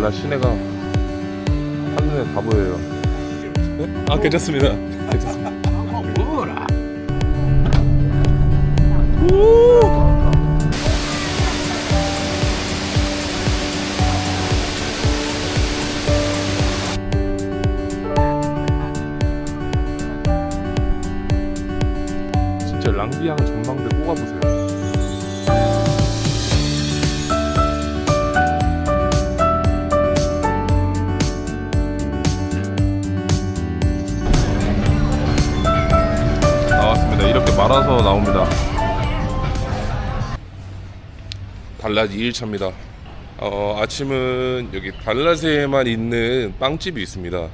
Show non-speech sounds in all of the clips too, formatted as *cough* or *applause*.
달라 시내가 한눈에 다 보여요. 네? 아 괜찮습니다. 괜찮습니다. 뭐라? 진짜 랑비앙 전망대 꼽아보세요. 이렇게 말아서 나옵니다. 달랏 2일차입니다. 어, 아침은 여기 달랏에만 있는 빵집이 있습니다.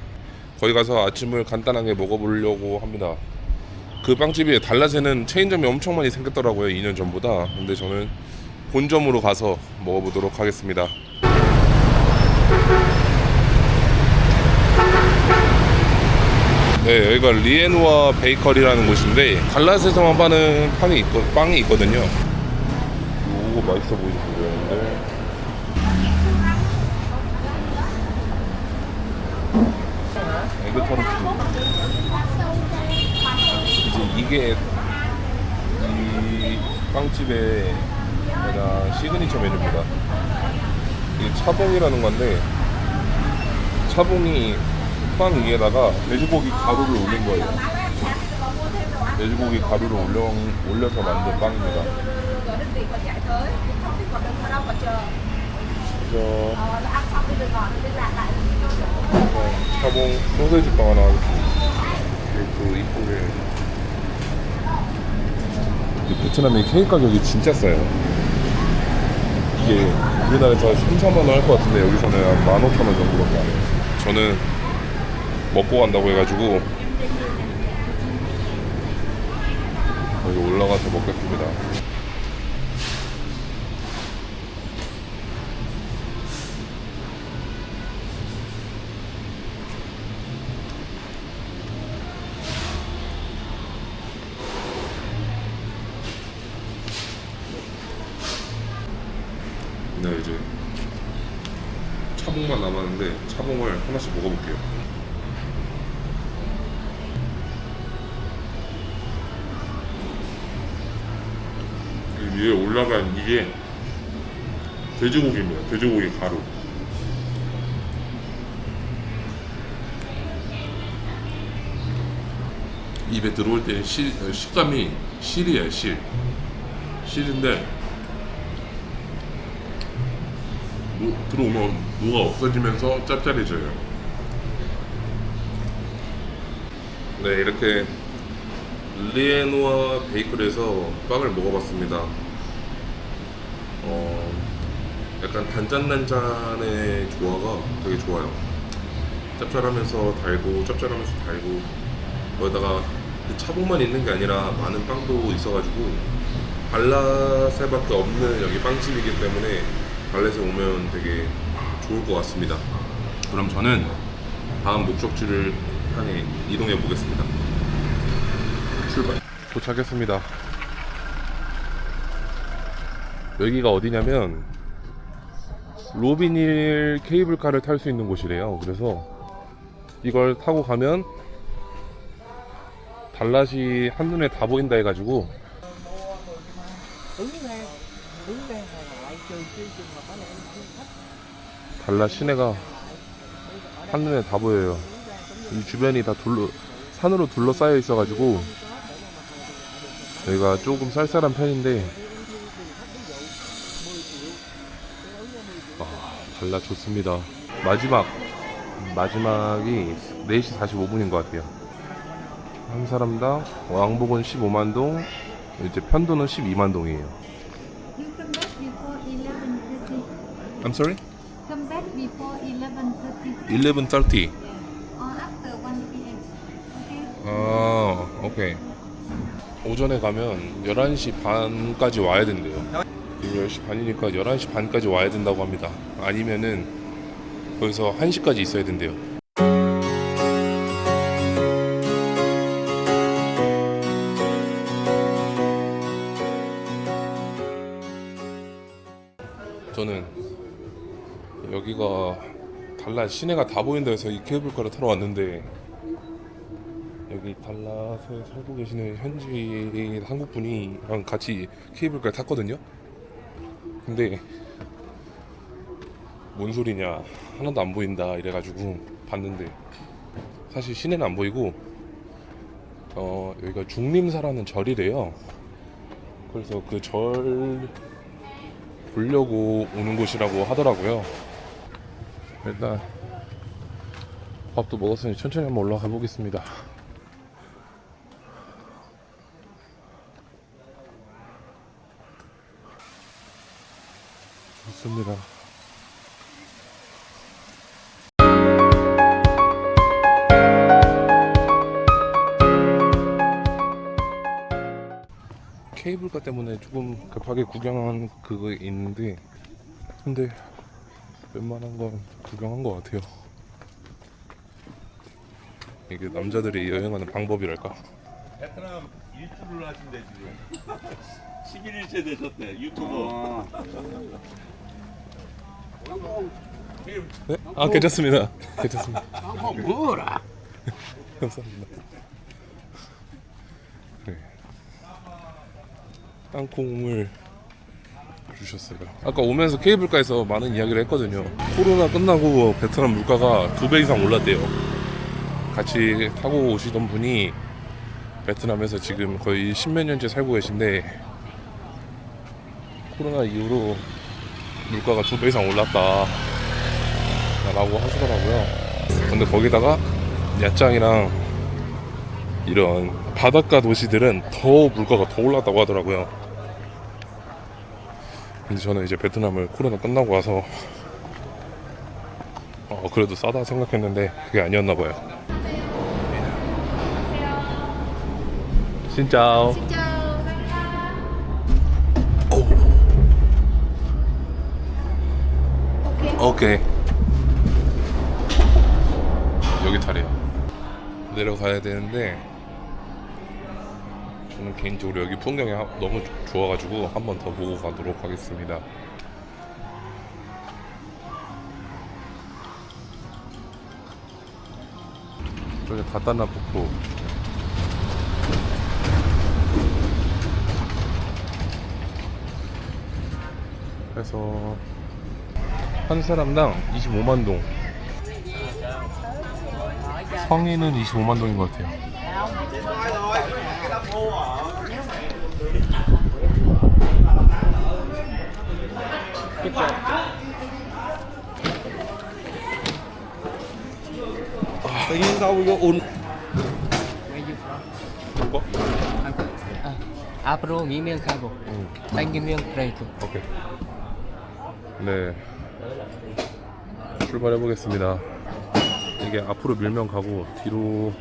거기 가서 아침을 간단하게 먹어보려고 합니다. 그 빵집이 달랏에는 체인점이 엄청 많이 생겼더라고요 2년 전보다 근데 저는 본점으로 가서 먹어보도록 하겠습니다 네 여기가 리에누아 베이커리라는 곳인데 달랏에서만 파는 빵이, 있거, 빵이 있거든요 요거 맛있어 보이죠 보이는데 에그 터르트 이제 이게 이 빵집의 가장 시그니처 메뉴입니다. 이게 차봉이라는 건데 차봉이 빵 위에다가 돼지고기 가루를 올린 거예요. 돼지고기 가루를 올려, 올려서 만든 빵입니다. 저 차봉 소세지 빵 하나 하겠습니다. 또 이쁘게 이 베트남의 케이크 가격이 진짜 싸요. 이게 우리나라에서 3, 4만 원 할 것 같은데 여기서는 한 15,000원 정도밖에 안 해요. 저는 먹고 간다고 해가지고 여기 올라가서 먹겠습니다. 네 이제 차봉만 남았는데 차봉을 하나씩 먹어볼게요. 위에 올라간 이게 돼지고기입니다. 돼지고기 가루. 입에 들어올 때 실, 어, 식감이 실이에요, 실. 실인데 노- 들어오면 무가 없어지면서 짭짤해져요. 네, 이렇게 리에노아 베이커리에서 빵을 먹어봤습니다. 어, 약간 단짠단짠의 조화가 되게 좋아요. 짭짤하면서 달고, 짭짤하면서 달고, 거기다가 그 차봉만 있는 게 아니라 많은 빵도 있어가지고 발라세밖에 없는 여기 빵집이기 때문에 발렛에 오면 되게 좋을 것 같습니다. 그럼 저는 다음 목적지를 향해 이동해 보겠습니다. 출발. 도착했습니다. 여기가 어디냐면 로비닐 케이블카를 탈 수 있는 곳이래요. 그래서 이걸 타고 가면 달랏이 한눈에 다 보인다 해가지고 달랏 시내가 한눈에 다 보여요. 이 주변이 다 둘러 산으로 둘러싸여 있어가지고 여기가 조금 쌀쌀한 편인데 아, 달랏 좋습니다. 마지막 마지막이 4시 45분인 것 같아요. 한 사람당 왕복은 15만 동, 이제 편도는 12만 동이에요. You come back before 11.30. I'm sorry? Come back before 11.30 11:30. or after 1 p.m. Okay? 아, 오케이. 오전에 가면 11시 반까지 와야 된대요. 지금 10시 반이니까 11시 반까지 와야 된다고 합니다. 아니면은 거기서 1시까지 있어야 된대요. 저는 여기가 달라 시내가 다 보인다 해서 이 케이블카를 타러 왔는데 여기 달랏에 살고 계시는 현지 한국 분이랑 같이 케이블카를 탔거든요. 근데 뭔 소리냐 하나도 안 보인다 이래가지고 봤는데 사실 시내는 안 보이고 어 여기가 중림사라는 절이래요. 그래서 그 절 보려고 오는 곳이라고 하더라고요. 일단 밥도 먹었으니 천천히 한번 올라가 보겠습니다. 좋습니다. 케이블카 때문에 조금 급하게 구경한 그거 있는데 근데 웬만한 건 구경한 것 같아요. 이게 남자들이 여행하는 방법이랄까? 베트남 일주를 하신대 지금 *laughs* 11일째 되셨대 유튜버 네? 아 괜찮습니다. *laughs* 괜찮습니다. 뭐라? *laughs* 감사합니다. 땅콩을 주셨어요. 아까 오면서 케이블카에서 많은 이야기를 했거든요. 코로나 끝나고 베트남 물가가 두 배 이상 올랐대요. 같이 타고 오시던 분이 베트남에서 지금 거의 십몇 년째 살고 계신데 코로나 이후로 물가가 두 배 이상 올랐다 라고 하시더라고요. 근데 거기다가 야짱이랑 이런 바닷가 도시들은 더 물가가 더 올랐다고 하더라고요. 근데 저는 이제 베트남을 코로나 끝나고 와서 어 그래도 싸다 생각했는데 그게 아니었나 봐요. 진짜. Xin chào 오케이. 여기 타래요. 내려가야 되는데 저는 개인적으로 여기 풍경이 하- 너무 좋아가지고 한 번 더 보고 가도록 하겠습니다. 여기 다따나 폭포. 그래서 한 사람당 25만 동. 성인은 25만 동인 것 같아요. Tự nhiên đâu vô un 이거? 앞으로 미명 가고 응. 당기면 브레이크 오케이. 네. 출발해 보겠습니다. 이게 앞으로 밀면 가고 뒤로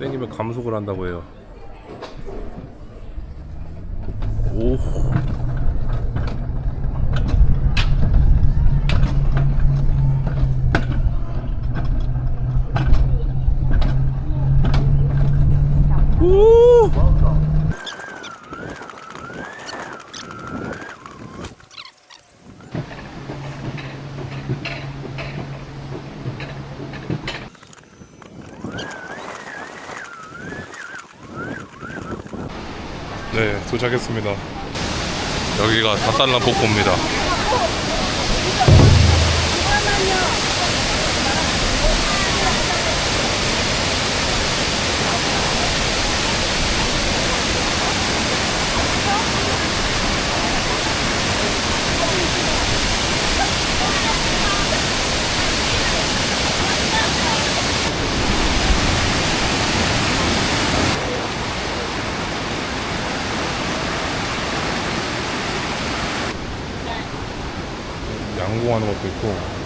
당기면 감속을 한다고 해요. 오. 오! 네, 도착했습니다. 여기가 다달라 폭포입니다. 양궁하는 것도 있고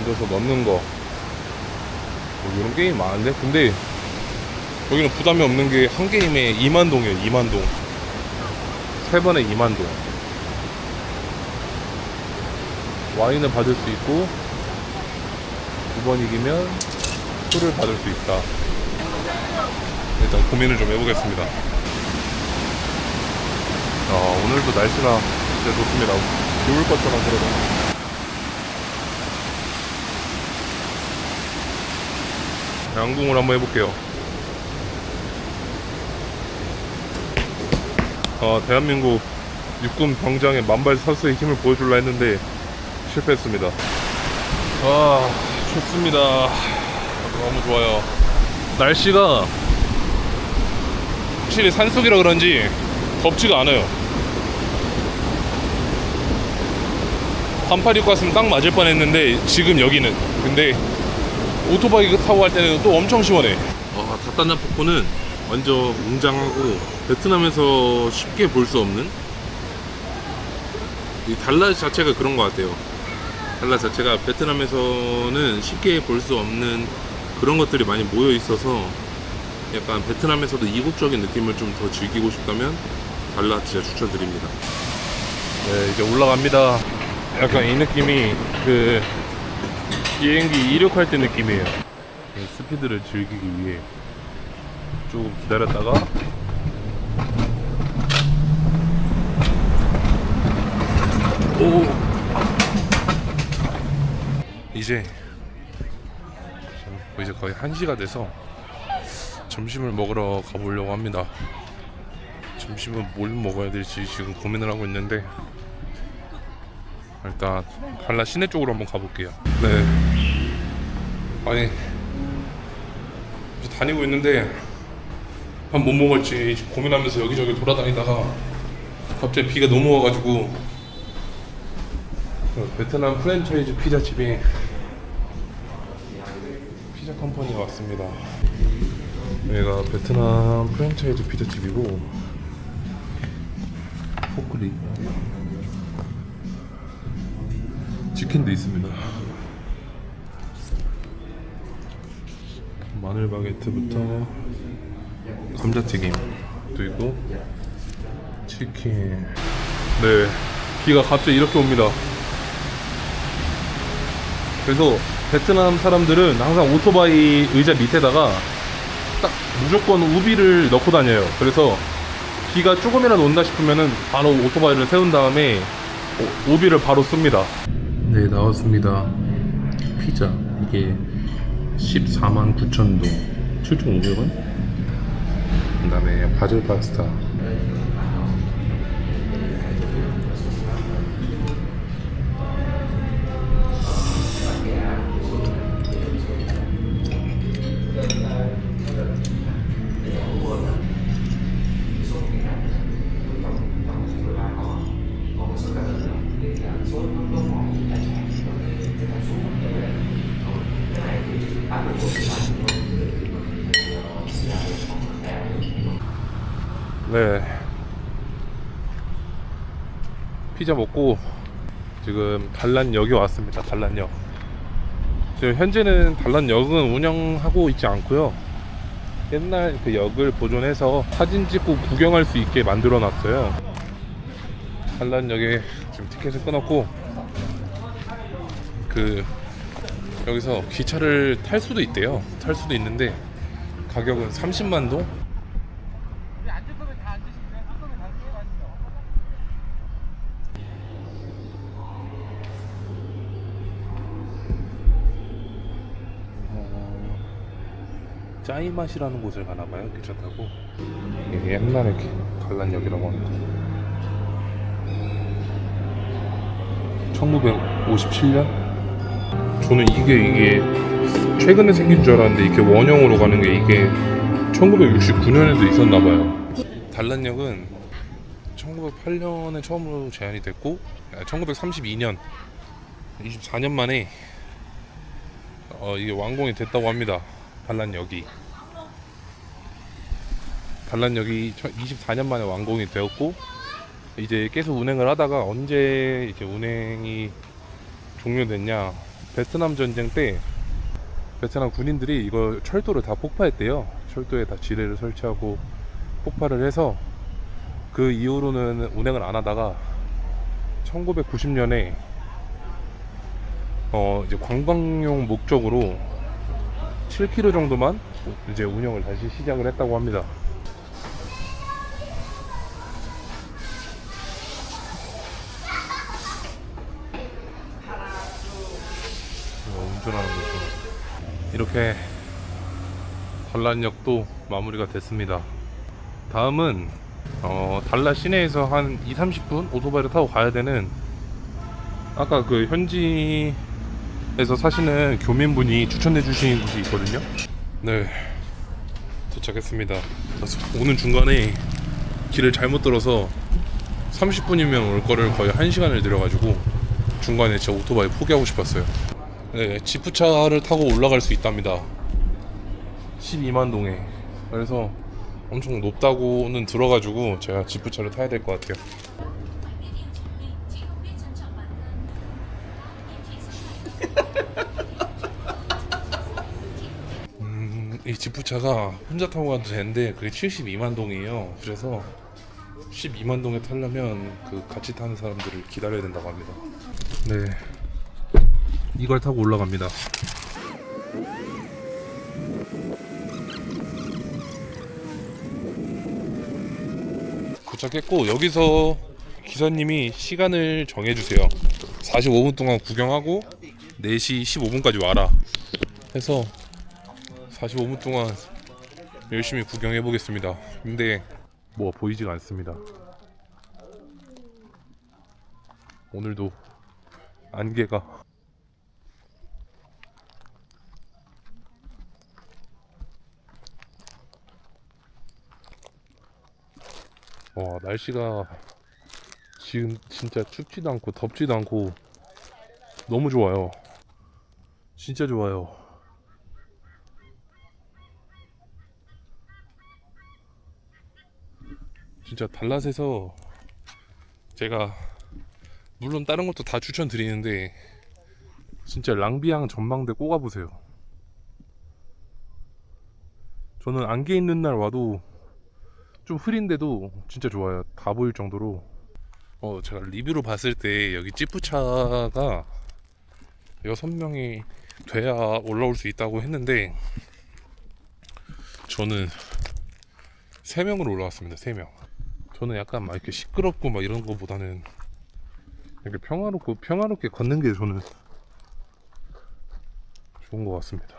공 던져서 넣는 거 뭐 이런 게임 많은데 근데 여기는 부담이 없는 게 한 게임에 2만 동이에요 2만 동 세 번에 2만 동 와인을 받을 수 있고 두 번 이기면 표를 받을 수 있다. 일단 고민을 좀 해보겠습니다. 아, 오늘도 날씨가 진짜 좋습니다. 비올 것처럼 그러네. 양궁을 한번 해볼게요. 어, 대한민국 육군 병장의 만발 사수의 힘을 보여줄라 했는데 실패했습니다. 아, 좋습니다. 너무 좋아요. 날씨가 확실히 산속이라 그런지 덥지가 않아요. 반팔 입고 왔으면 딱 맞을 뻔했는데 지금 여기는 근데 오토바이 타고 갈 때는 또 엄청 시원해. 아, 다단자 폭포는 완전 웅장하고 베트남에서 쉽게 볼 수 없는 이 달라 자체가 그런 것 같아요. 달라 자체가 베트남에서는 쉽게 볼 수 없는 그런 것들이 많이 모여 있어서 약간 베트남에서도 이국적인 느낌을 좀 더 즐기고 싶다면 달라 진짜 추천드립니다. 네, 이제 올라갑니다. 약간 이 느낌이 그 비행기 이륙할 때 느낌이에요. 이 스피드를 즐기기 위해 조금 기다렸다가 오 이제 이제 거의 1시가 돼서 점심을 먹으러 가보려고 합니다. 점심은 뭘 먹어야 될지 지금 고민을 하고 있는데 일단 한라 시내 쪽으로 한번 가볼게요. 네. 아니 이제 다니고 있는데 밥뭐 먹을지 고민하면서 여기저기 돌아다니다가 갑자기 비가 너무 와가지고 그 베트남 프랜차이즈 피자 집이 피자 컴퍼니가 왔습니다. 여기가 베트남 프랜차이즈 피자 집이고 포크리 치킨도 있습니다. 마늘 바게트부터 감자튀김도 있고 치킨. 네, 비가 갑자기 이렇게 옵니다. 그래서 베트남 사람들은 항상 오토바이 의자 밑에다가 딱 무조건 우비를 넣고 다녀요. 그래서 비가 조금이라도 온다 싶으면은 바로 오토바이를 세운 다음에 오- 우비를 바로 씁니다. 네, 나왔습니다. 피자. 이게 14만 9천 동. 7,500원? 그 다음에 바질 파스타. 네. 피자 먹고 지금 단란역에 왔습니다. 단란역. 지금 현재는 단란역은 운영하고 있지 않고요. 옛날 그 역을 보존해서 사진 찍고 구경할 수 있게 만들어 놨어요. 단란역에 지금 티켓을 끊었고 그 여기서 기차를 탈 수도 있대요. 탈 수도 있는데 가격은 30만 동? 짜이맛이라는 곳을 가나봐요 기차 타고 이게 옛날에 관란역이라고 합니다 1957년? 저는 이게 이게 최근에 생긴 줄 알았는데 이렇게 원형으로 가는 게 이게 1969년에도 있었나봐요 단란역은 1908년에 처음으로 제한이 됐고 1932년 24년 만에 어, 이게 완공이 됐다고 합니다. 단란역이. 단란역이 24년 만에 완공이 되었고 이제 계속 운행을 하다가 언제 이제 운행이 종료됐냐? 베트남 전쟁 때 베트남 군인들이 이거 철도를 다 폭파했대요. 철도에 다 지뢰를 설치하고 폭발을 해서 그 이후로는 운행을 안 하다가 1990년에 어 이제 관광용 목적으로 7km 정도만 이제 운영을 다시 시작을 했다고 합니다. 이거 운전하는 거죠. 이렇게 단란역도 마무리가 됐습니다. 다음은 어, 달라 시내에서 한 2, 30분 오토바이를 타고 가야 되는 아까 그 현지에서 사시는 교민분이 추천해 주신 곳이 있거든요. 네. 도착했습니다. 오는 중간에 길을 잘못 들어서 30분이면 올 거를 거의 1시간을 들여가지고 중간에 진짜 오토바이 포기하고 싶었어요. 네, 지프차를 타고 올라갈 수 있답니다. 12만 동에. 그래서 엄청 높다고는 들어가지고 제가 지프차를 타야 될 것 같아요. *laughs* 음, 이 지프차가 혼자 타고 가도 되는데 그게 72만 동이에요. 그래서 12만 동에 타려면 그 같이 타는 사람들을 기다려야 된다고 합니다. 네. 이걸 타고 올라갑니다. 도착했고 여기서 기사님이 시간을 정해주세요. 45분 동안 구경하고 4시 15분까지 와라. 해서 45분 동안 열심히 구경해 보겠습니다. 근데 뭐가 보이지가 않습니다. 오늘도 안개가 와 날씨가 지금 진짜 춥지도 않고 덥지도 않고 너무 좋아요. 진짜 좋아요. 진짜 달랏에서 제가 물론 다른 것도 다 추천드리는데 진짜 랑비앙 전망대 꼭 가보세요. 저는 안개 있는 날 와도 좀 흐린데도 진짜 좋아요. 다 보일 정도로. 어, 제가 리뷰로 봤을 때 여기 찌푸차가 6명이 돼야 올라올 수 있다고 했는데 저는 3명으로 올라왔습니다. 3명. 저는 약간 막 이렇게 시끄럽고 막 이런 거보다는 이렇게 평화롭고 평화롭게 걷는 게 저는 좋은 것 같습니다.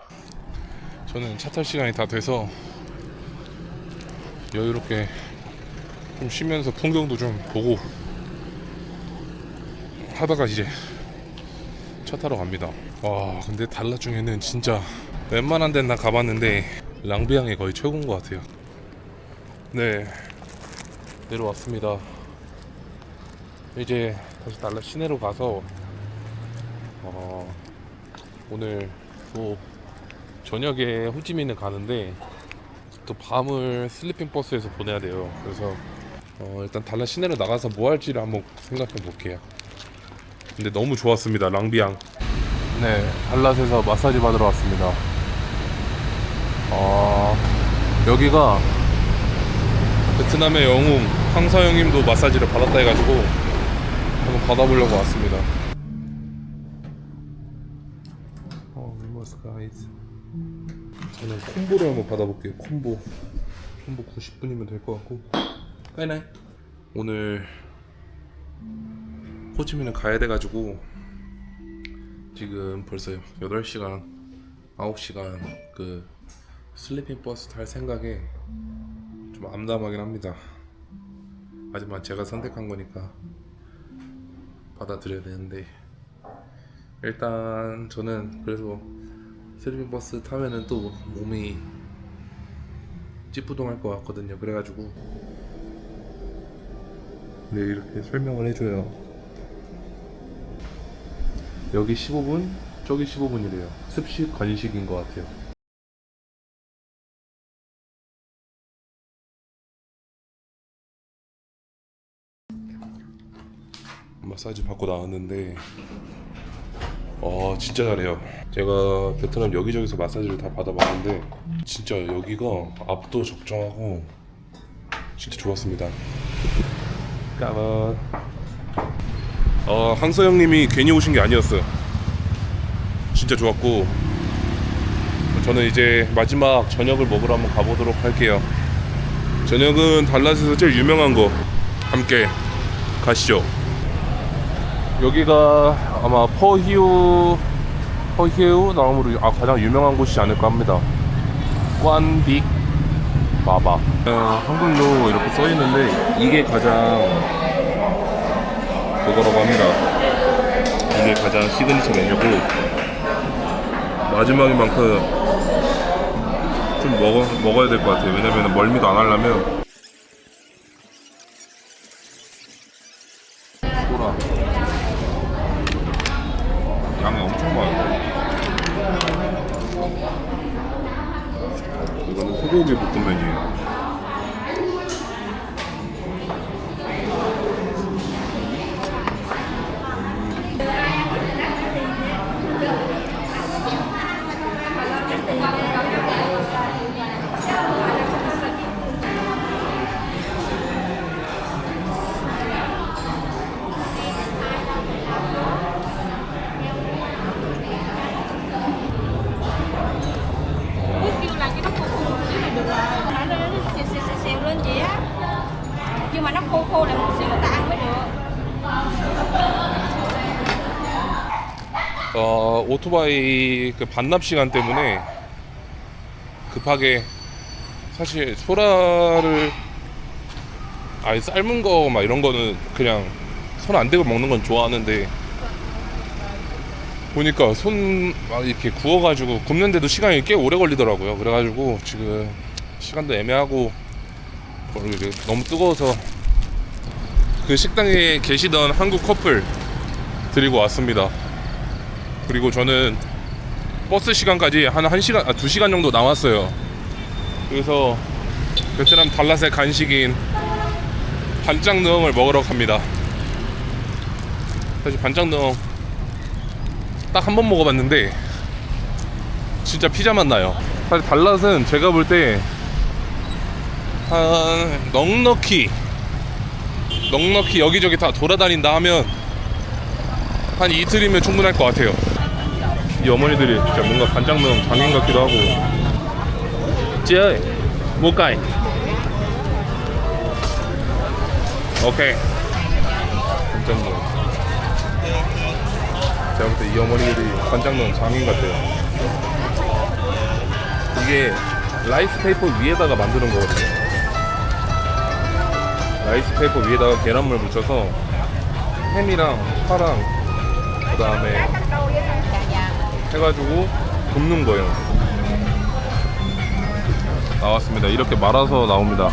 저는 차탈 시간이 다 돼서 여유롭게 좀 쉬면서 풍경도 좀 보고 하다가 이제 차 타러 갑니다. 와 근데 달라 중에는 진짜 웬만한 데는 다 가봤는데 랑비앙이 거의 최고인 것 같아요. 네 내려왔습니다. 이제 다시 달라 시내로 가서 어, 오늘 또 저녁에 호치민을 가는데 또 밤을 슬리핑 버스에서 보내야 돼요. 그래서 어, 일단 달라 시내로 나가서 뭐 할지를 한번 생각해 볼게요. 근데 너무 좋았습니다. 랑비앙. 네, 달랏에서 마사지 받으러 왔습니다. 어, 여기가 베트남의 영웅 황사영님도 마사지를 받았다 해가지고 한번 받아보려고 왔습니다. 콤보를 한번 받아볼게요. 콤보. 콤보 90분이면 될 것 같고. 까이나이. 오늘 호치민을 가야 돼가지고 지금 벌써 8시간, 9시간 그 슬리핑 버스 탈 생각에 좀 암담하긴 합니다. 하지만 제가 선택한 거니까 받아들여야 되는데 일단 저는 그래서 슬리핑 버스 타면은 또 몸이 찌뿌동할 것 같거든요. 그래가지고 네 이렇게 설명을 해줘요. 여기 15분, 저기 15분이래요. 습식 건식인 것 같아요. 마사지 받고 나왔는데 어 진짜 잘해요 제가 베트남 여기저기서 마사지를 다 받아봤는데 진짜 여기가 앞도 적정하고 진짜 좋았습니다 까만 어 항서영님이 괜히 오신 게 아니었어요 진짜 좋았고 저는 이제 마지막 저녁을 먹으러 한번 가보도록 할게요. 저녁은 달랏에서 제일 유명한 거 함께 가시죠. 여기가 아마 퍼히우 퍼히우 나무로 아, 가장 유명한 곳이지 않을까 합니다. 꽌빅 마바. 어, 한글로 이렇게 써 있는데 이게 가장 그거라고 합니다. 이게 가장 시그니처 메뉴고 마지막인 만큼 좀 먹어 먹어야 될 것 같아요. 왜냐면 멀미도 안 하려면 소고기 볶음면이에요. Khô lại một xíu người ta ăn mới được 어, 오토바이 그 반납 시간 때문에 급하게 사실 소라를 아예 삶은 거 막 이런 거는 그냥 손 안 대고 먹는 건 좋아하는데 보니까 손 막 이렇게 구워가지고 굽는데도 시간이 꽤 오래 걸리더라고요. 그래가지고 지금 시간도 애매하고 너무 뜨거워서 그 식당에 계시던 한국 커플 드리고 왔습니다. 그리고 저는 버스 시간까지 한 1시간, 아, 2시간 정도 남았어요. 그래서 베트남 달랏의 간식인 반짱능을 먹으러 갑니다. 사실 반짱능 딱한 번 먹어봤는데 진짜 피자 맛 나요. 사실 달랏은 제가 볼 때 한 넉넉히 넉넉히 여기저기 다 돌아다닌다 하면 한 이틀이면 충분할 것 같아요. 이 어머니들이 진짜 뭔가 간장면 장인 같기도 하고. 찌, 못가이. 오케이. 간장면. 제가 볼 때 이 어머니들이 간장면 장인 같아요. 이게 라이스 페이퍼 위에다가 만드는 거거든요. 라이스 페이퍼 위에다가 계란물 묻혀서 햄이랑 파랑 그 다음에 해가지고 굽는 거예요. 나왔습니다. 이렇게 말아서 나옵니다.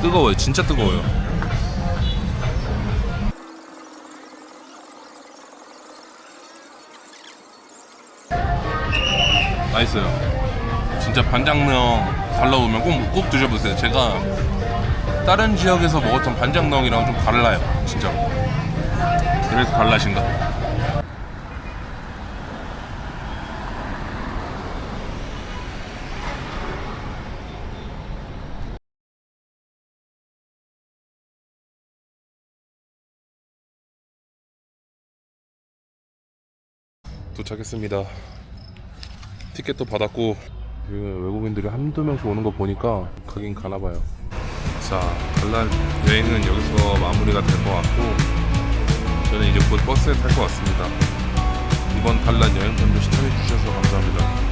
뜨거워요. 진짜 뜨거워요. 맛있어요. 진짜 반장면 달라오면 꼭, 꼭 드셔보세요. 제가 다른 지역에서 먹었던 반장면이랑 좀 달라요. 진짜로. 그래서 달라신가? 도착했습니다. 티켓도 받았고 지금 외국인들이 한두 명씩 오는 거 보니까 가긴 가나 봐요. 자, 갈란 여행은 여기서 마무리가 될 것 같고 저는 이제 곧 버스에 탈 것 같습니다. 이번 달란 여행 편도 시청해 주셔서 감사합니다.